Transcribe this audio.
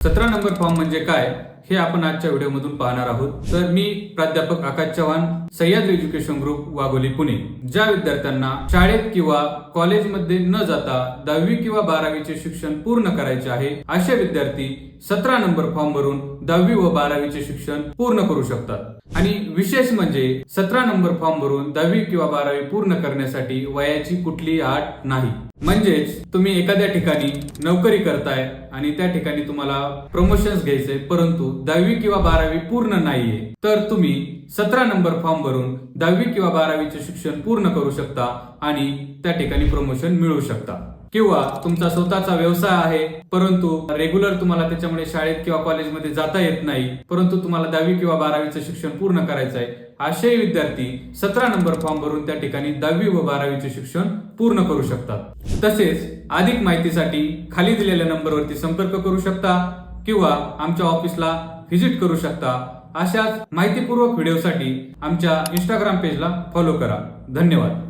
सतरा number form म्हणजे काय? हे आपण आजच्या व्हिडिओमधून पाहणार आहोत. तर मी प्राध्यापक आकाश चव्हाण सह्याद्री एज्युकेशन ग्रुप वाघोली पुणे. ज्या विद्यार्थ्यांना शाळेत किंवा कॉलेजमध्ये न जाता दहावी किंवा बारावीचे शिक्षण पूर्ण करायचे आहे असे विद्यार्थी सतरा नंबर फॉर्म भरून दहावी व बारावीचे शिक्षण पूर्ण करू शकतात. आणि विशेष म्हणजे सतरा नंबर फॉर्म भरून दहावी किंवा बारावी पूर्ण करण्यासाठी वयाची कुठलीही आट नाही. म्हणजेच तुम्ही एखाद्या ठिकाणी नोकरी करताय आणि त्या ठिकाणी तुम्हाला प्रमोशन्स घ्यायचंय परंतु दहावी किंवा बारावी पूर्ण नाहीये तर तुम्ही सतरा नंबर फॉर्म भरून दहावी किंवा बारावीचे शिक्षण पूर्ण करू शकता आणि त्या ठिकाणी प्रमोशन मिळवू शकता. किंवा तुमचा स्वतःचा व्यवसाय आहे परंतु रेग्युलर तुम्हाला त्याच्यामुळे शाळेत किंवा कॉलेजमध्ये जाता येत नाही परंतु तुम्हाला दहावी किंवा बारावीचं शिक्षण पूर्ण करायचं आहे असेही विद्यार्थी सतरा नंबर फॉर्म भरून त्या ठिकाणी दहावी व बारावीचे शिक्षण पूर्ण करू शकतात. तसेच अधिक माहितीसाठी खाली दिलेल्या नंबरवरती संपर्क करू शकता. किंवा आमच्या ऑफिसला व्हिजिट करू शकता अशाच माहितीपूर्वक व्हिडिओसाठी आमच्या इंस्टाग्राम पेजला फॉलो करा. धन्यवाद.